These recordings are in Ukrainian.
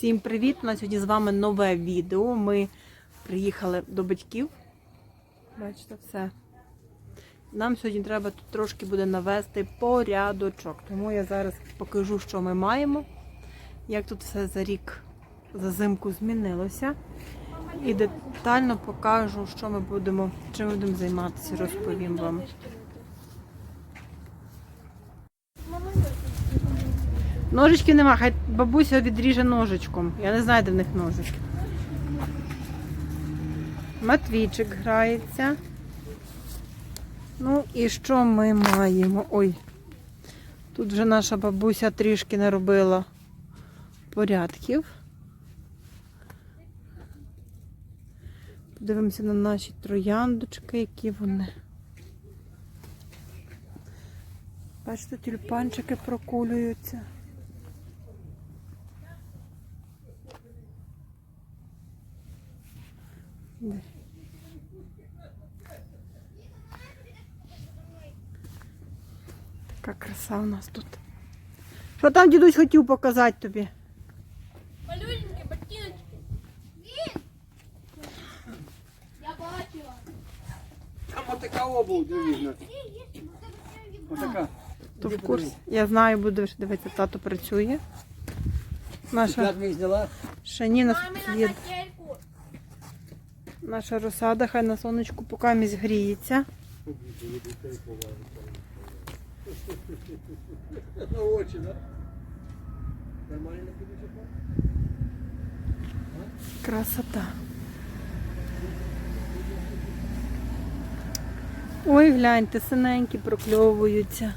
Всім привіт! У нас сьогодні з вами нове відео. Ми приїхали до батьків. Бачите, все. Нам сьогодні треба тут трошки буде навести порядочок. Тому я зараз покажу, що ми маємо, як тут все за рік, за зимку змінилося. І детально покажу, що ми будемо, чим ми будемо займатися, розповім вам. Ножичків нема, хай бабуся відріже ножичком. Я не знаю, де в них ножички. Матвійчик грається. Ну і що ми маємо? Ой, тут вже наша бабуся трішки наробила порядків. Подивимося на наші трояндочки, які вони. Бачите, тюльпанчики прокулюються. Така краса у нас тут. Що там дідусь хотів показати тобі? Малюнькі, ботиночки. Я бачила. Там отака обув, дивіться. Отака. То в курсі. Я знаю, буду вже дивитися, тато працює. Наша П'ят ми зняла. ще ні на Мамі на світ. котельку. Наша розсада хай на сонечку поки місь гріється. На очі, да? Нормально Красота. Ой, гляньте, синенькі прокльовуються.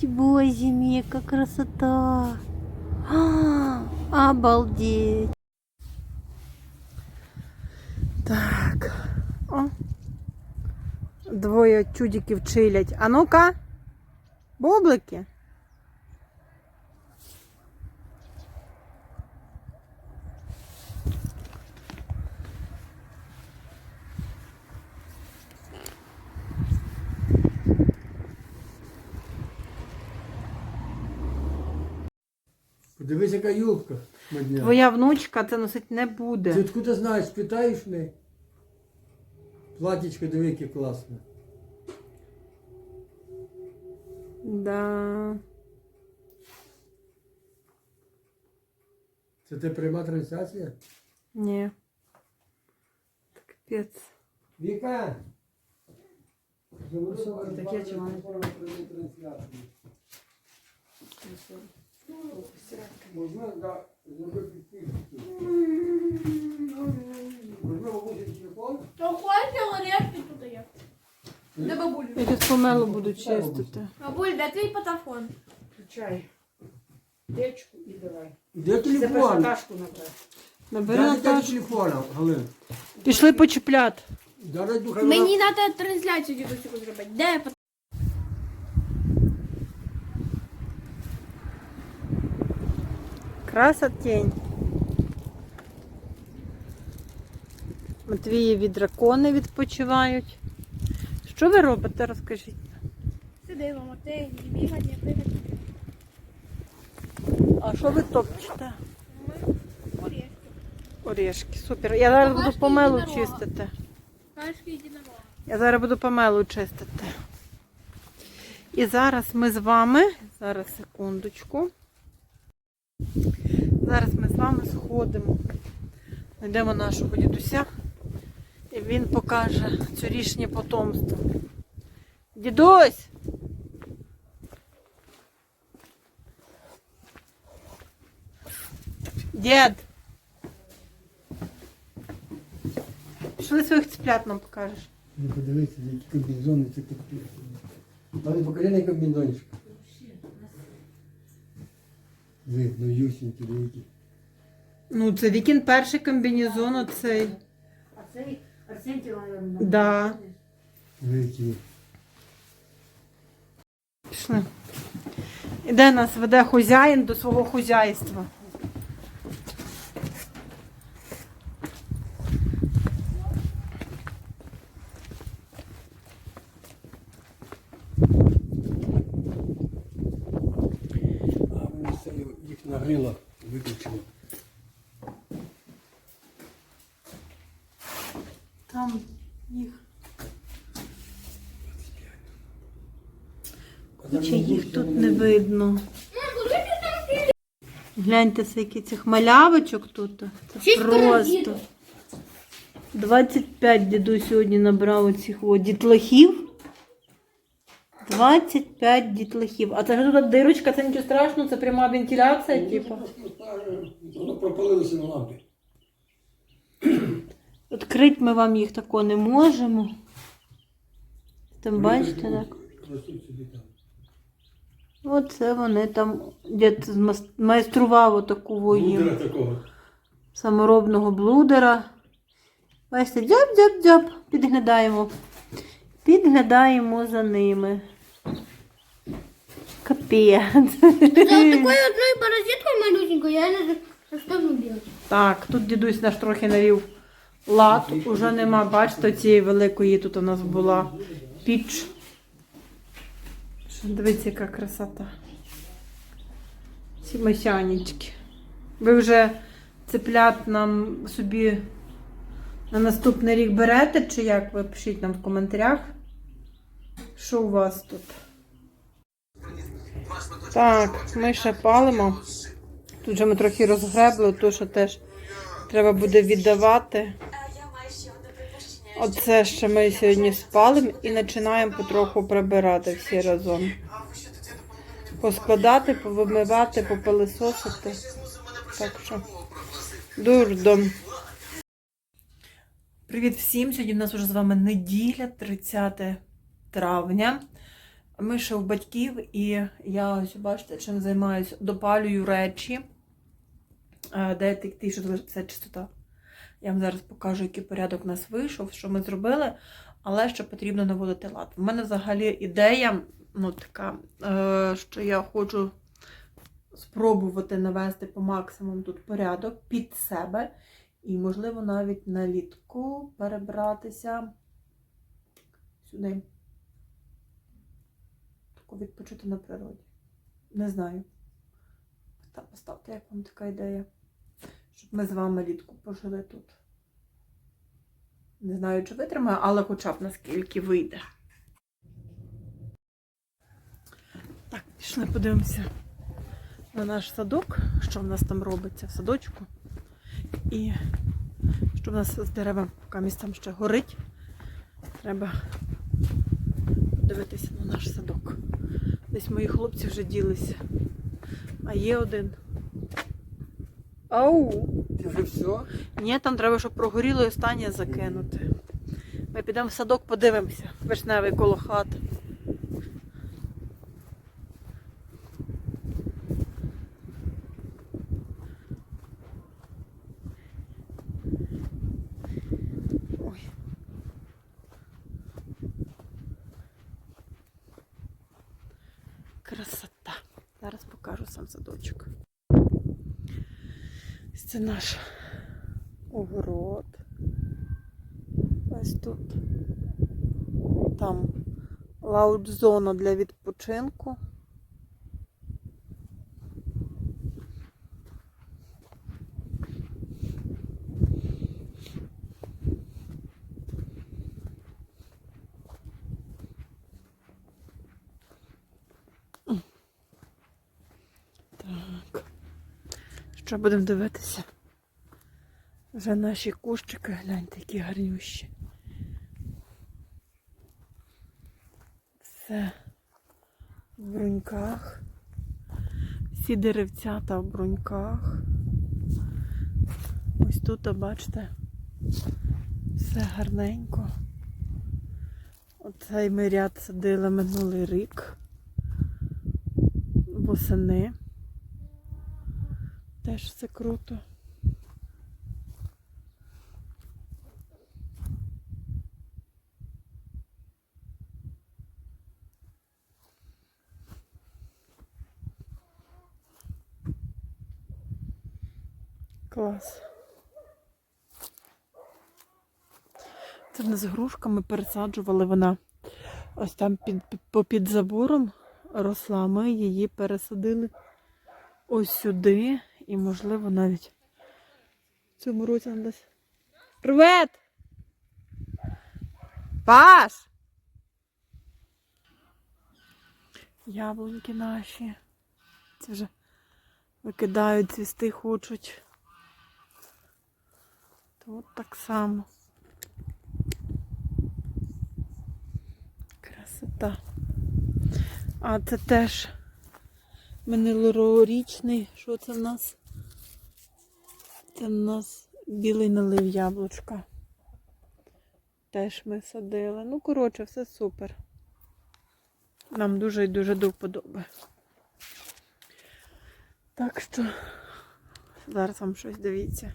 Ті бозі мій, яка красота. А, обалдеть. Так. О. Двоє чудиків чилять. А ну-ка. Бублики. Подивись, яка юбка. модня. Твоя внучка це носить не буде. Ти откуда знаєш, питаєш мене? Платічко, диви, яке класне. Да. Це ти пряма трансляція? Ні. Капець. Віка! таке чи воно? Можна да, зробити підписку. Можна бабусі телефон? То хоче орешки тут є. Де бабуль? Я тут помело буду чистити. Бабуль, де твій патафон? Включай печку і давай. Де перша телефон? кашку набрати. Набери Дай дитячий Наташу. телефон, Галин. Пішли почіпляти. Дай духа. Мені треба трансляцію дідусю зробити. Де Красотень. Матвієві дракони відпочивають. Що ви робите, розкажіть? Сиди, мама, ти не бігай. А що ви топчете? Орешки. Орешки, супер. Я зараз буду Домашній помелу чистити. Кашки. Я зараз буду помелу чистити. І зараз ми з вами, зараз секундочку. Зараз ми з вами сходимо. Знайдемо нашого дідуся. І він покаже цьогорічнє потомство. Дідусь! Дід! Пішли своїх цыплят нам покажеш. Не подивися, які комбінзони це купили. Але покажи на комбінзончик. Ви, ну юсінькі, деякі. Ну, це Вікін перший комбінезон оцей. А цей Арсентій, мабуть. Да. Великі. Пішли. І де нас веде хозяїн до свого хазяйства? Нагріла, виключила. Там їх. Чи їх тут не видно? Гляньте, скільки цих малявочок тут. Це просто. пирамідок. 25 дідусь сьогодні набрав оцих дітлахів. 25 дітлахів. А це ж тут дирочка, це нічого страшного, це пряма вентиляція, типу. Воно пропалилося на лампі. Відкрити ми вам їх тако не можемо. Там бачите, так? Оце вони там дід майстрував отаку Блудера такого. саморобного блудера. Бачите, дзяп-дзяп-дзяп, підглядаємо. Підглядаємо за ними. Капець. За такой одной паразиткой малюсенькой я не ему делать. Так, тут дідусь наш трохи навів лад. Уже нема, бачите, цієї великої тут у нас була піч. Дивіться, яка красота. Ці масянечки. Ви вже цеплят нам собі на наступний рік берете, чи як? Ви пишіть нам в коментарях. Що у вас тут? Так, ми ще палимо. Тут же ми трохи розгребли, то що теж треба буде віддавати. Оце ще ми сьогодні спалимо і починаємо потроху прибирати всі разом. Поскладати, повимивати, попилисосити. Так що дурдом. Привіт всім! Сьогодні в нас вже з вами неділя, 30 травня. Ми ще у батьків, і я ось бачите, чим займаюся. Допалюю речі. Е, Де ти що це чистота? Я вам зараз покажу, який порядок у нас вийшов, що ми зробили, але ще потрібно наводити лад. У мене взагалі ідея, ну така, е, що я хочу спробувати навести по максимуму тут порядок під себе. І, можливо, навіть налітку перебратися сюди. Відпочити на природі. Не знаю. Та поставте, як вам така ідея. Щоб ми з вами літку пожили тут. Не знаю, чи витримаю, але хоча б наскільки вийде. Так, пішли подивимося на наш садок, що в нас там робиться в садочку. І що в нас з деревом, поки місцем ще горить. Треба подивитися на наш садок. Десь мої хлопці вже ділися. А є один. Ау! Ти вже все? Ні, там треба, щоб прогоріло і останнє закинути. Ми підемо в садок, подивимося. Вишневий коло хати. Ой. Красота. Зараз садочок. Це наш огород. Ось тут. Там лаудзона для відпочинку. Що будемо дивитися? Вже наші кущики, гляньте, які гарнющі. Все в бруньках. Всі деревцята в бруньках. Ось тут, бачите, все гарненько. Оцей ми ряд садили минулий рік. Восени. Теж все круто. Клас. Це в нас грушка ми пересаджували вона ось там під, попід забором росла. Ми її пересадили ось сюди і, можливо, навіть в цьому році нам десь. Привет! Паш! Яблуньки наші. Це вже викидають, цвісти хочуть. Тут так само. Красота. А це теж минулорічний. Що це в нас? Це в нас білий налив яблучка. Теж ми садили. Ну, коротше, все супер. Нам дуже і дуже до вподоби. Так що зараз вам щось дивіться.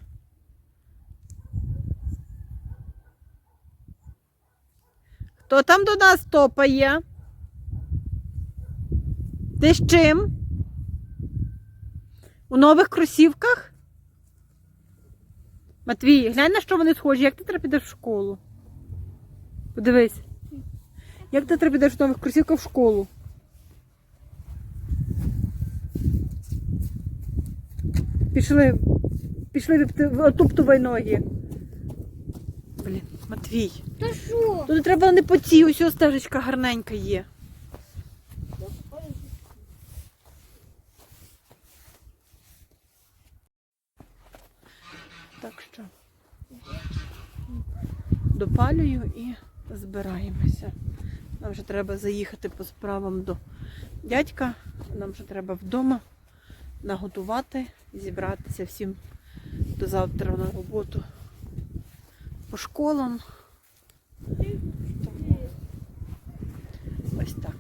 Хто там до нас топає? Ти з чим? У нових кросівках? Матвій, глянь на що вони схожі, як ти треба підеш в школу? Подивись. Як ти треба підеш в нових кросівках в школу? Пішли. Пішли топтувай ноги. Блін, Матвій. Та що? Тут треба не по цій, ось стежечка гарненька є. Так що допалюю і збираємося. Нам вже треба заїхати по справам до дядька. Нам вже треба вдома наготувати, зібратися всім до завтра на роботу по школам. Ось так.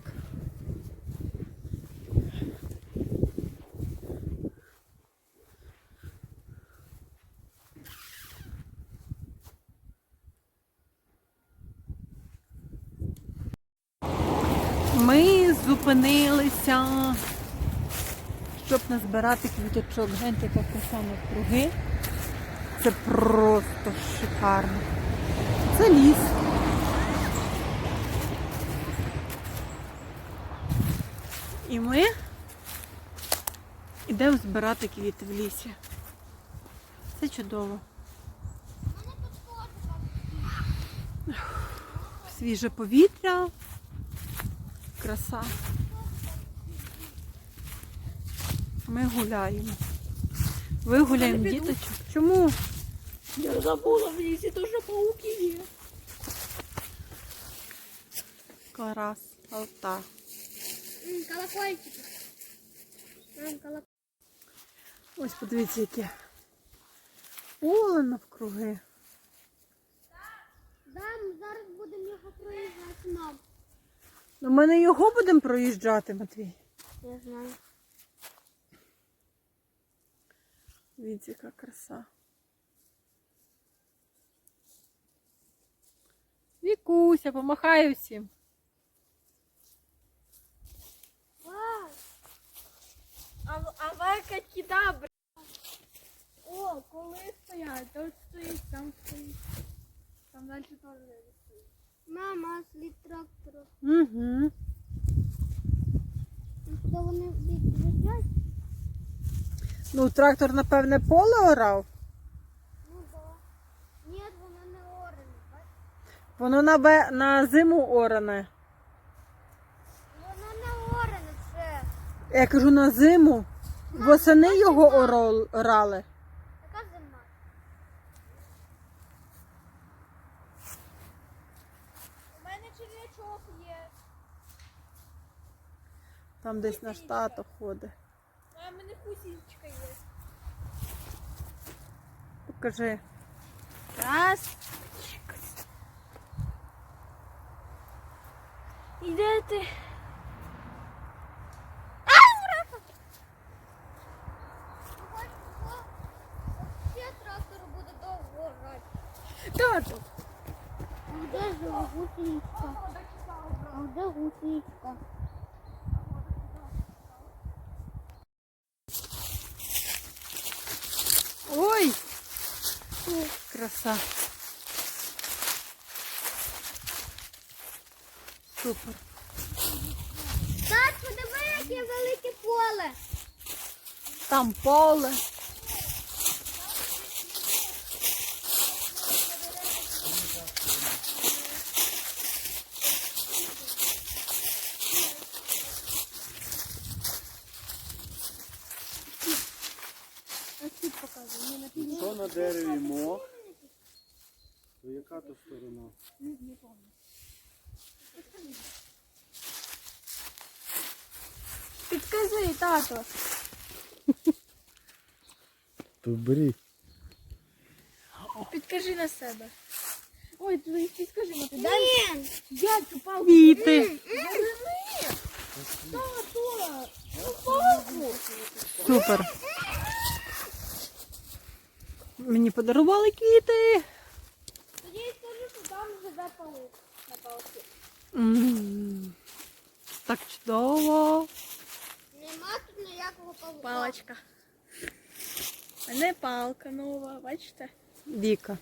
Ми зупинилися, щоб назбирати квіточок. Гляньте, яка краса навкруги. Це просто шикарно. Це ліс. І ми йдемо збирати квіти в лісі. Це чудово. Свіже повітря, краса. Ми гуляємо. Вигуляємо діточок. Чому? Я забула в лісі, то що пауки є. Клас, алта. Колокольчики. Ось подивіться, яке поле навкруги. Да, ми зараз будемо його проїжджати нам. Ну, ми не його будемо проїжджати, Матвій. Я знаю. Дивіться, яка краса. Вікуся, помахай всім. Вау! А, а Варка кидабра. О, коли стоять, то стоїть, там стоїть. Там далі теж стоїть. Мама, слід трактору. Угу. Куди вони біжать? Ну, трактор, напевне, поле орав. Ну да. Ні, воно неорене, бачиш? Воно на, бе- на зиму оране. Воно неорене, це. Я кажу на зиму. Восени його орол- орали. Яка зима? У мене черв'ячок є. Там десь наш тато ходить. А в мене кусінчика є. Покажи. Раз. Іде ти. Тато. А де ж гусеничка? А де гусеничка? Ой! Краса. Супер. Так, подиви, яке велике поле. Там поле. Ні, на дереві мох, то яка то сторона? Не, не помню. Підказуй, тато. То. Підкажи на себе. Ой, ти підскажи, мати. Дай. Ні. Я цю палку. Квіти. Тато. Ну, палку. Супер. Мені подарували квіти. Там живе паук на палці. М, Так чудово. Нема тут ніякого паука. Палочка. А не палка нова, бачите? Віка.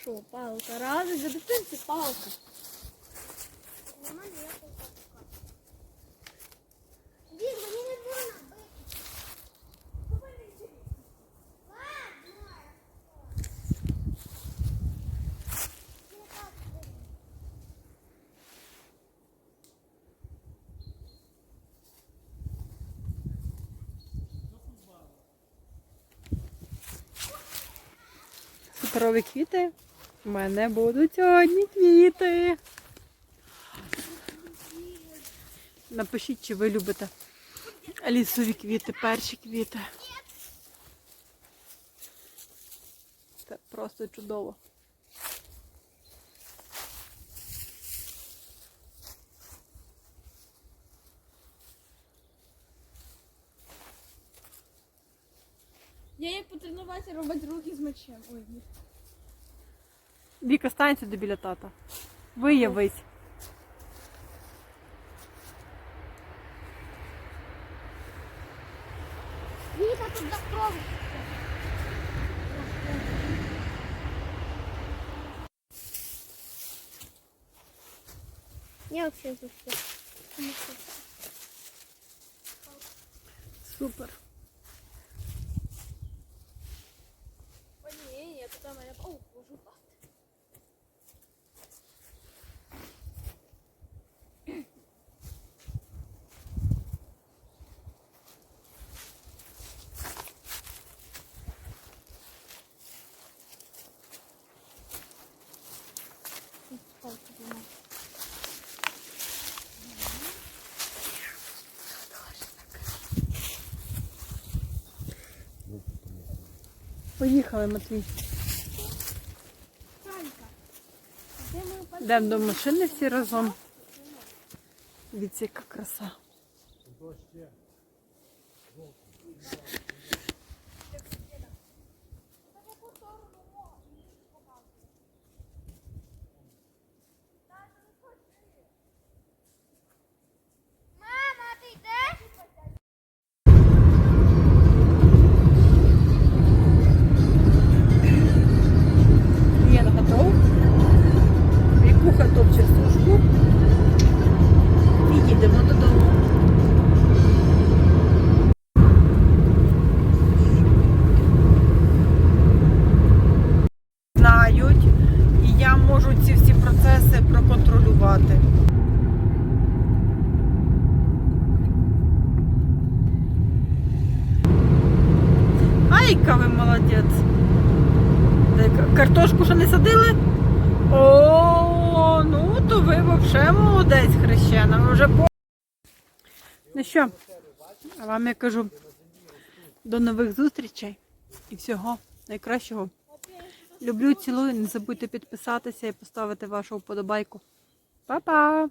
Що, палка? Радий за дитинці палка. Нема ніякого Суперові квіти. У мене будуть сьогодні квіти. Напишіть, чи ви любите лісові квіти, перші квіти. Це просто чудово. Я їй потренуватися робити руки з мечем. Ой, ні. Віка, стань сюди біля тата. Виявись. Віка тут закров. Я вообще за все. Поїхали, Матвій. Йдемо до машини всі разом. Дивіться, яка краса. Мама, процеси проконтролювати. Айка ви молодець. Картошку ще не садили? О, ну то ви взагалі молодець хрещена. Ви вже. Ну що, вам я кажу до нових зустрічей і всього найкращого. Люблю, цілую, не забудьте підписатися і поставити вашу вподобайку. Па-па!